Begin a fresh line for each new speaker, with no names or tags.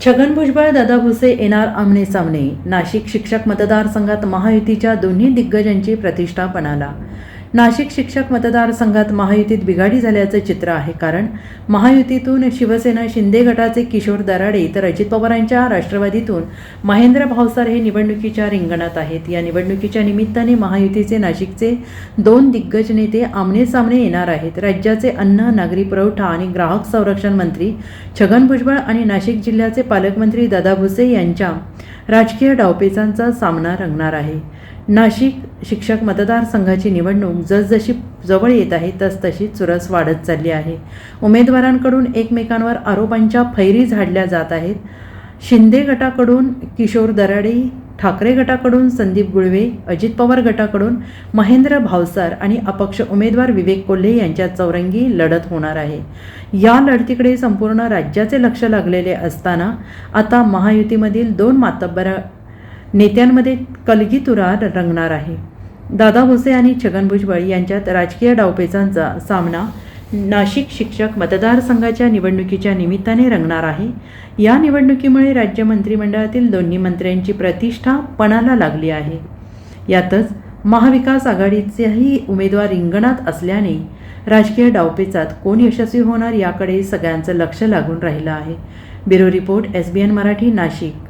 छगन भुजबळ दादा भुसे येणार आमने सामने नाशिक शिक्षक मतदारसंघात महायुतीच्या दोन्ही दिग्गजांची प्रतिष्ठा पणाला नाशिक शिक्षक मतदारसंघात महायुतीत बिघाडी झाल्याचं चित्र आहे. कारण महायुतीतून शिवसेना शिंदे गटाचे किशोर दराडे तर अजित पवारांच्या राष्ट्रवादीतून महेंद्र भावसार हे निवडणुकीच्या रिंगणात आहेत. या निवडणुकीच्या निमित्ताने महायुतीचे नाशिकचे दोन दिग्गज नेते आमने सामने येणार आहेत. राज्याचे अन्न नागरी पुरवठा आणि ग्राहक संरक्षण मंत्री छगन भुजबळ आणि नाशिक जिल्ह्याचे पालकमंत्री दादा भुसे यांच्या राजकीय डावपेचांचा सामना रंगणार आहे. नाशिक शिक्षक मतदारसंघाची निवडणूक जसजशी जवळ येत आहे तसतशी चुरस वाढत चालली आहे. उमेदवारांकडून एकमेकांवर आरोपांच्या फैरी झाडल्या जात आहेत. शिंदे गटाकडून किशोर दराडे ठाकरे गटाकडून संदीप गुळवे अजित पवार गटाकडून महेंद्र भावसार आणि अपक्ष उमेदवार विवेक कोल्हे यांच्या चौरंगी लढत होणार आहे. या लढतीकडे संपूर्ण राज्याचे लक्ष लागलेले असताना आता महायुतीमधील दोन मातब्बर नेत्यांमध्ये कलगीतुरार रंगणार आहे. दादा भुसे आणि छगन भुजबळ यांच्यात राजकीय डावपेचांचा सामना नाशिक शिक्षक मतदारसंघाच्या निवडणुकीच्या निमित्ताने रंगणार आहे. या निवडणुकीमुळे राज्य मंत्रिमंडळातील दोन्ही मंत्र्यांची प्रतिष्ठा पणाला लागली आहे. यातच महाविकास आघाडीचेही उमेदवार रिंगणात असल्याने राजकीय डावपेचात कोण यशस्वी होणार याकडे सगळ्यांचं लक्ष लागून राहिलं आहे. Bureau report S B N Marathi Nashik.